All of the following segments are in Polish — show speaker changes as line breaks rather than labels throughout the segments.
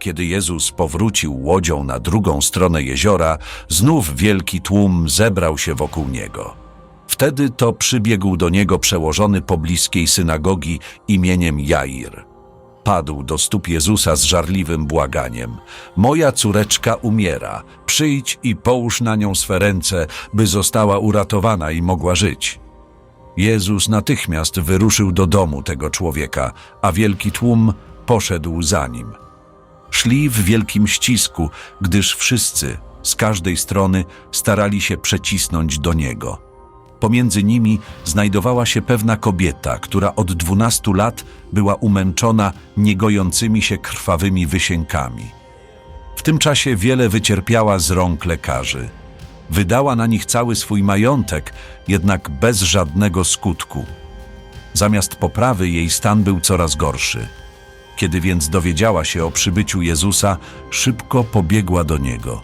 Kiedy Jezus powrócił łodzią na drugą stronę jeziora, znów wielki tłum zebrał się wokół niego. Wtedy to przybiegł do niego przełożony pobliskiej synagogi imieniem Jair. Padł do stóp Jezusa z żarliwym błaganiem. Moja córeczka umiera, przyjdź i połóż na nią swe ręce, by została uratowana i mogła żyć. Jezus natychmiast wyruszył do domu tego człowieka, a wielki tłum poszedł za nim. Szli w wielkim ścisku, gdyż wszyscy z każdej strony starali się przecisnąć do niego. Pomiędzy nimi znajdowała się pewna kobieta, która od dwunastu lat była umęczona niegojącymi się krwawymi wysiękami. W tym czasie wiele wycierpiała z rąk lekarzy. Wydała na nich cały swój majątek, jednak bez żadnego skutku. Zamiast poprawy jej stan był coraz gorszy. Kiedy więc dowiedziała się o przybyciu Jezusa, szybko pobiegła do niego.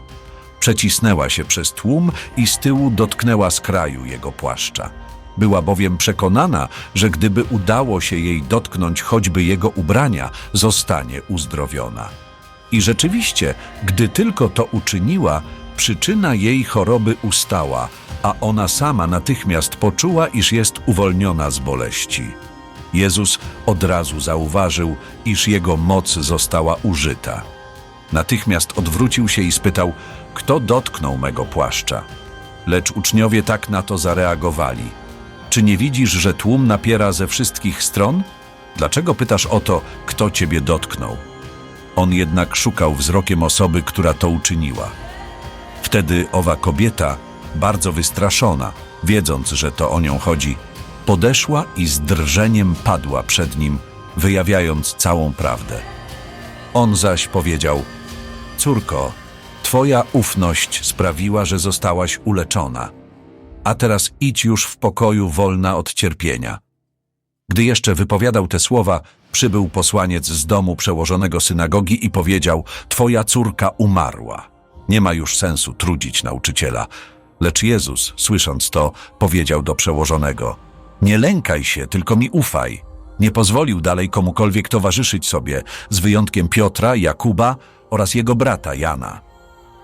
Przecisnęła się przez tłum i z tyłu dotknęła skraju jego płaszcza. Była bowiem przekonana, że gdyby udało się jej dotknąć choćby jego ubrania, zostanie uzdrowiona. I rzeczywiście, gdy tylko to uczyniła, przyczyna jej choroby ustała, a ona sama natychmiast poczuła, iż jest uwolniona z boleści. Jezus od razu zauważył, iż jego moc została użyta. Natychmiast odwrócił się i spytał, kto dotknął mego płaszcza. Lecz uczniowie tak na to zareagowali. Czy nie widzisz, że tłum napiera ze wszystkich stron? Dlaczego pytasz o to, kto ciebie dotknął? On jednak szukał wzrokiem osoby, która to uczyniła. Wtedy owa kobieta, bardzo wystraszona, wiedząc, że to o nią chodzi, podeszła i z drżeniem padła przed nim, wyjawiając całą prawdę. On zaś powiedział: Córko, twoja ufność sprawiła, że zostałaś uleczona. A teraz idź już w pokoju wolna od cierpienia. Gdy jeszcze wypowiadał te słowa, przybył posłaniec z domu przełożonego synagogi i powiedział: Twoja córka umarła. Nie ma już sensu trudzić nauczyciela. Lecz Jezus, słysząc to, powiedział do przełożonego: Nie lękaj się, tylko mi ufaj. Nie pozwolił dalej komukolwiek towarzyszyć sobie, z wyjątkiem Piotra, Jakuba oraz jego brata Jana.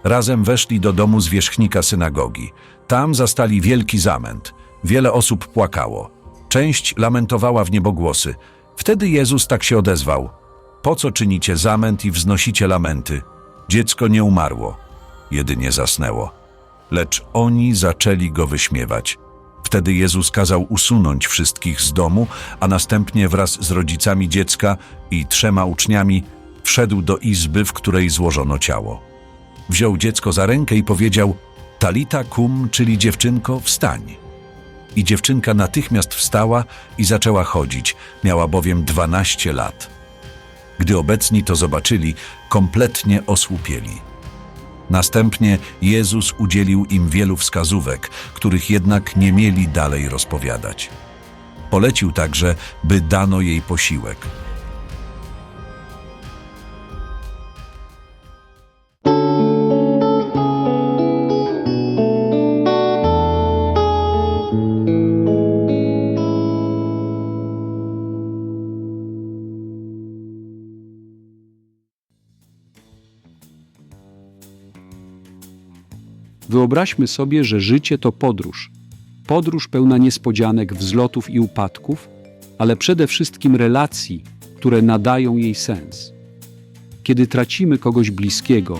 Razem weszli do domu zwierzchnika synagogi. Tam zastali wielki zamęt. Wiele osób płakało. Część lamentowała w niebogłosy. Wtedy Jezus tak się odezwał. Po co czynicie zamęt i wznosicie lamenty? Dziecko nie umarło, jedynie zasnęło. Lecz oni zaczęli go wyśmiewać. Wtedy Jezus kazał usunąć wszystkich z domu, a następnie wraz z rodzicami dziecka i trzema uczniami wszedł do izby, w której złożono ciało. Wziął dziecko za rękę i powiedział: Talita kum, czyli dziewczynko, wstań. I dziewczynka natychmiast wstała i zaczęła chodzić, miała bowiem dwanaście lat. Gdy obecni to zobaczyli, kompletnie osłupieli. Następnie Jezus udzielił im wielu wskazówek, których jednak nie mieli dalej rozpowiadać. Polecił także, by dano jej posiłek.
Wyobraźmy sobie, że życie to podróż. Podróż pełna niespodzianek, wzlotów i upadków, ale przede wszystkim relacji, które nadają jej sens. Kiedy tracimy kogoś bliskiego,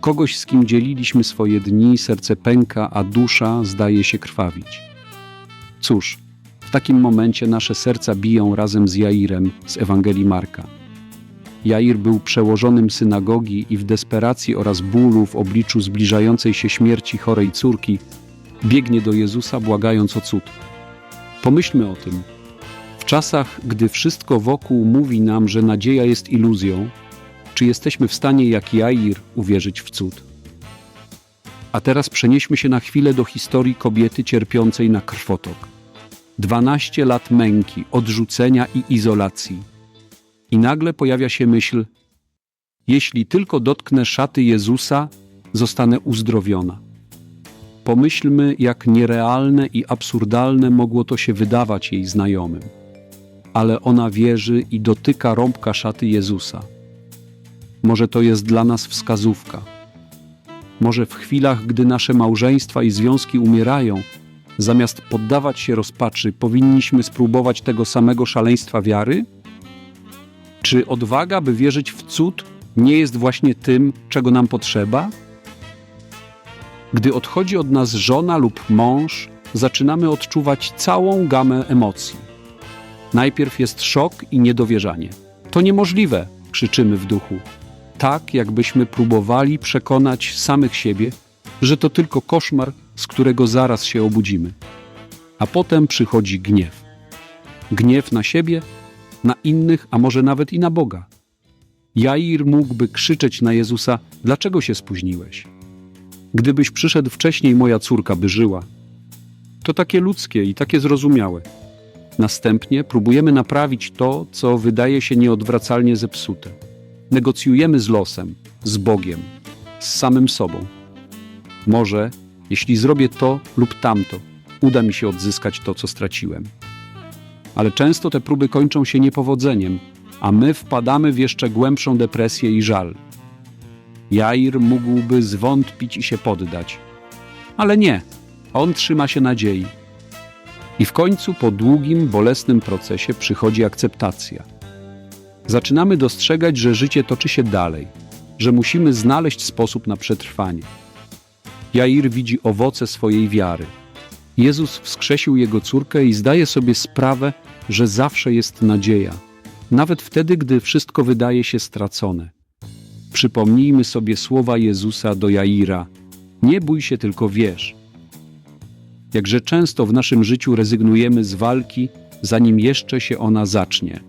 kogoś z kim dzieliliśmy swoje dni, serce pęka, a dusza zdaje się krwawić. Cóż, w takim momencie nasze serca biją razem z Jairem z Ewangelii Marka. Jair był przełożonym synagogi i w desperacji oraz bólu w obliczu zbliżającej się śmierci chorej córki biegnie do Jezusa błagając o cud. Pomyślmy o tym. W czasach, gdy wszystko wokół mówi nam, że nadzieja jest iluzją, czy jesteśmy w stanie jak Jair uwierzyć w cud? A teraz przenieśmy się na chwilę do historii kobiety cierpiącej na krwotok. 12 lat męki, odrzucenia i izolacji. I nagle pojawia się myśl: Jeśli tylko dotknę szaty Jezusa, zostanę uzdrowiona. Pomyślmy, jak nierealne i absurdalne mogło to się wydawać jej znajomym. Ale ona wierzy i dotyka rąbka szaty Jezusa. Może to jest dla nas wskazówka. Może w chwilach, gdy nasze małżeństwa i związki umierają, zamiast poddawać się rozpaczy, powinniśmy spróbować tego samego szaleństwa wiary? Czy odwaga, by wierzyć w cud, nie jest właśnie tym, czego nam potrzeba? Gdy odchodzi od nas żona lub mąż, zaczynamy odczuwać całą gamę emocji. Najpierw jest szok i niedowierzanie. To niemożliwe, krzyczymy w duchu. Tak, jakbyśmy próbowali przekonać samych siebie, że to tylko koszmar, z którego zaraz się obudzimy. A potem przychodzi gniew. Gniew na siebie, na innych, a może nawet i na Boga. Jair mógłby krzyczeć na Jezusa: Dlaczego się spóźniłeś? Gdybyś przyszedł wcześniej, moja córka by żyła. To takie ludzkie i takie zrozumiałe. Następnie próbujemy naprawić to, co wydaje się nieodwracalnie zepsute. Negocjujemy z losem, z Bogiem, z samym sobą. Może, jeśli zrobię to lub tamto, uda mi się odzyskać to, co straciłem. Ale często te próby kończą się niepowodzeniem, a my wpadamy w jeszcze głębszą depresję i żal. Jair mógłby zwątpić i się poddać. Ale nie, on trzyma się nadziei. I w końcu po długim, bolesnym procesie przychodzi akceptacja. Zaczynamy dostrzegać, że życie toczy się dalej, że musimy znaleźć sposób na przetrwanie. Jair widzi owoce swojej wiary. Jezus wskrzesił jego córkę i zdaje sobie sprawę, że zawsze jest nadzieja, nawet wtedy, gdy wszystko wydaje się stracone. Przypomnijmy sobie słowa Jezusa do Jaira: Nie bój się, tylko wierz. Jakże często w naszym życiu rezygnujemy z walki, zanim jeszcze się ona zacznie.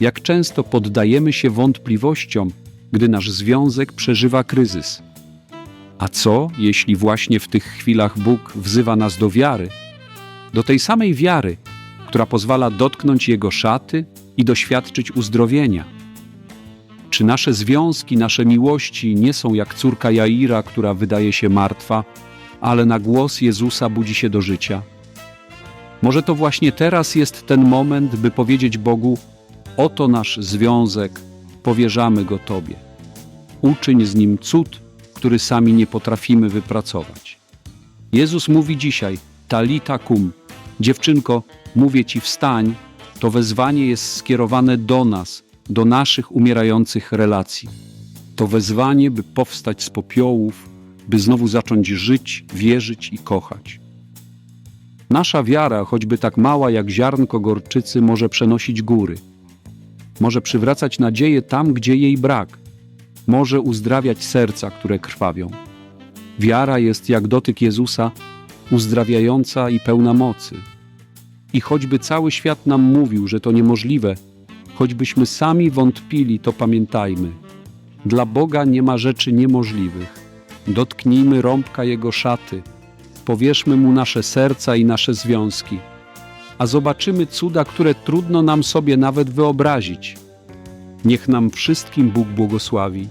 Jak często poddajemy się wątpliwościom, gdy nasz związek przeżywa kryzys. A co, jeśli właśnie w tych chwilach Bóg wzywa nas do wiary? Do tej samej wiary, która pozwala dotknąć Jego szaty i doświadczyć uzdrowienia. Czy nasze związki, nasze miłości nie są jak córka Jaira, która wydaje się martwa, ale na głos Jezusa budzi się do życia? Może to właśnie teraz jest ten moment, by powiedzieć Bogu: Oto nasz związek, powierzamy go Tobie. Uczyń z nim cud, który sami nie potrafimy wypracować. Jezus mówi dzisiaj: Talita kum, dziewczynko, mówię Ci wstań. To wezwanie jest skierowane do nas, do naszych umierających relacji. To wezwanie, by powstać z popiołów, by znowu zacząć żyć, wierzyć i kochać. Nasza wiara, choćby tak mała jak ziarnko gorczycy, może przenosić góry. Może przywracać nadzieję tam, gdzie jej brak. Może uzdrawiać serca, które krwawią. Wiara jest jak dotyk Jezusa, uzdrawiająca i pełna mocy. I choćby cały świat nam mówił, że to niemożliwe, choćbyśmy sami wątpili, to pamiętajmy. Dla Boga nie ma rzeczy niemożliwych. Dotknijmy rąbka Jego szaty, powierzmy Mu nasze serca i nasze związki, a zobaczymy cuda, które trudno nam sobie nawet wyobrazić. Niech nam wszystkim Bóg błogosławi.